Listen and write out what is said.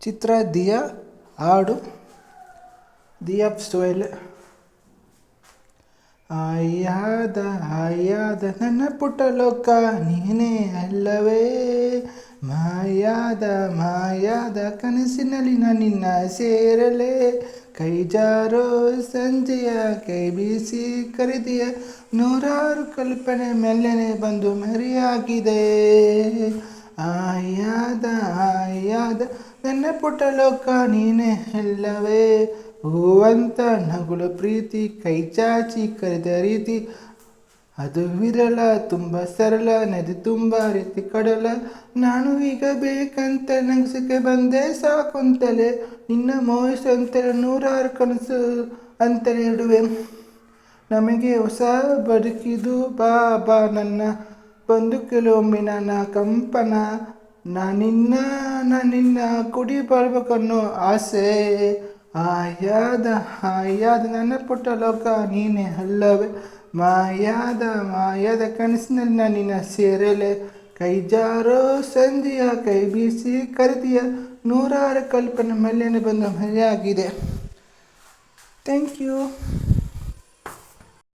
ಚಿತ್ರ ದಿಯಾ, ಹಾಡು, ದಿಯಾ ಸೋಯಲ್ ಆಯಾದ ಆಯಾದ ನನ್ನ ಪುಟ್ಟ ಲೋಕ ನೀನೇ ಅಲ್ಲವೇ. ಮಾಯಾದ ಮಾಯಾದ ಕನಸಿನಲ್ಲಿ ನಾನು ನಿನ್ನ ಸೇರಲೇ. ಕೈ ಜಾರೋ ಸಂಜೆಯ ಕೈ ಬೀಸಿ ಕರೆದಿಯ ನೂರಾರು ಕಲ್ಪನೆ ಮೆಲ್ಲನೆ ಬಂದು ಮರಿಯಾಗಿದೆ. ಆಯಾದ ಆಯಾದ ನನ್ನ ಪುಟ್ಟ ಲೋಕ ನೀನೇ ಎಲ್ಲವೇ ಹೂವಂತ ನಗುಳು ಪ್ರೀತಿ, ಕೈ ಚಾಚಿ ಕರೆದ ರೀತಿ. ಅದು ವಿರಳ, ತುಂಬ ಸರಳ, ನದಿ ತುಂಬ ರೀತಿ ಕಡಲ. ನಾನು ಈಗ ಬೇಕಂತ ನಗಸಕ್ಕೆ ಬಂದೆ ಸಾಕುಂತಲೇ. ನಿನ್ನ ಮೋಹಿಸಂತಲೇ ನೂರಾರು ಕನಸು ಅಂತ ಇಡುವೆ. ನಮಗೆ ಹೊಸ ಬದುಕಿದು ಬಾ ಬಾ ನನ್ನ. ಬಂದು ಕೆಲವೊಮ್ಮೆ ನನ್ನ ಕಂಪನ ನಾನಿನ್ನ ನಾನಿನ್ನ ಕುಡಿ ಬರ್ಬೇಕನ್ನೋ ಆಸೆ. ಆಯಾದ ಆಯಾದ ನನ್ನ ಪುಟ್ಟ ಲೋಕ ನೀನೇ ಅಲ್ಲವೇ. ಮಾಯಾದ ಮಾಯಾದ ಕನಸಿನಲ್ಲಿ ನಾನಿನ್ನ ನಿನ್ನ ಸೇರಲೆ. ಕೈ ಜಾರೋ ಸಂಜೆಯ ಕೈ ಬೀಸಿ ಕರೆದಿಯ ನೂರಾರು ಕಲ್ಪನೆ ಮೇಲೆ ಬಂದ ಮರೆಯಾಗಿದೆ ಥ್ಯಾಂಕ್ ಯು